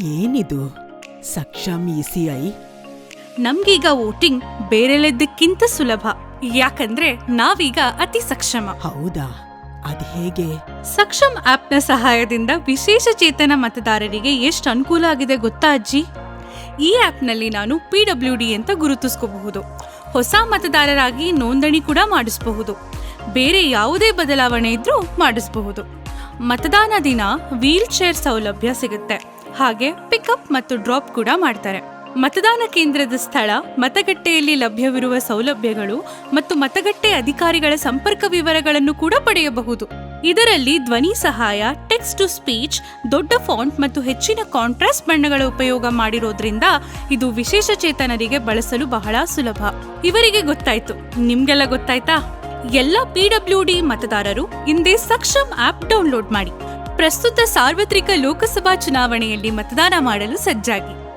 ಏನಿದು? ಸಕ್ಷಮ್ ಐ ನಮ್ಗೀಗ ವೋಟಿಂಗ್ ಬೇರೆಲ್ಲದಕ್ಕಿಂತ ಸುಲಭ. ಯಾಕಂದ್ರೆ ನಾವೀಗ ಅತಿ ಸಕ್ಷಮ. ಹೌದಾ? ಅದ್ ಹೇಗೆ? ಸಕ್ಷಮ್ ಆಪ್ನ ಸಹಾಯದಿಂದ ವಿಶೇಷ ಚೇತನ ಮತದಾರರಿಗೆ ಎಷ್ಟು ಅನುಕೂಲ ಆಗಿದೆ ಗೊತ್ತಾ ಅಜ್ಜಿ? ಈ ಆಪ್ನಲ್ಲಿ ನಾನು ಪಿ ಡಬ್ಲ್ಯೂ ಡಿ ಅಂತ ಗುರುತಿಸ್ಕೋಬಹುದು. ಹೊಸ ಮತದಾರರಾಗಿ ನೋಂದಣಿ ಕೂಡ ಮಾಡಿಸಬಹುದು. ಬೇರೆ ಯಾವುದೇ ಬದಲಾವಣೆ ಇದ್ರೂ ಮಾಡಿಸಬಹುದು. ಮತದಾನ ದಿನ ವೀಲ್ ಚೇರ್ ಸೌಲಭ್ಯ ಸಿಗುತ್ತೆ. ಹಾಗೆ ಪಿಕಪ್ ಮತ್ತು ಡ್ರಾಪ್ ಕೂಡ ಮಾಡ್ತಾರೆ. ಮತದಾನ ಕೇಂದ್ರದ ಸ್ಥಳ, ಮತಗಟ್ಟೆಯಲ್ಲಿ ಲಭ್ಯವಿರುವ ಸೌಲಭ್ಯಗಳು ಮತ್ತು ಮತಗಟ್ಟೆ ಅಧಿಕಾರಿಗಳ ಸಂಪರ್ಕ ವಿವರಗಳನ್ನು ಕೂಡ ಪಡೆಯಬಹುದು. ಇದರಲ್ಲಿ ಧ್ವನಿ ಸಹಾಯ ಟೆಕ್ಸ್ಟ್ ಟು ಸ್ಪೀಚ್ ದೊಡ್ಡ ಫಾಂಟ್ ಮತ್ತು ಹೆಚ್ಚಿನ ಕಾಂಟ್ರಾಸ್ಟ್ ಬಣ್ಣಗಳ ಉಪಯೋಗ ಮಾಡಿರೋದ್ರಿಂದ ಇದು ವಿಶೇಷ ಚೇತನರಿಗೆ ಬಳಸಲು ಬಹಳ ಸುಲಭ. ಇವರಿಗೆ ಗೊತ್ತಾಯ್ತು. ನಿಮ್ಗೆಲ್ಲ ಗೊತ್ತಾಯ್ತಾ? ಎಲ್ಲ ಪಿಡಬ್ಲ್ಯೂ ಡಿ ಮತದಾರರು ಹಿಂದೆ ಸಕ್ಷಮ್ ಆಪ್ ಡೌನ್ಲೋಡ್ ಮಾಡಿ ಪ್ರಸ್ತುತ ಸಾರ್ವತ್ರಿಕ ಲೋಕಸಭಾ ಚುನಾವಣೆಯಲ್ಲಿ ಮತದಾನ ಮಾಡಲು ಸಜ್ಜಾಗಿ.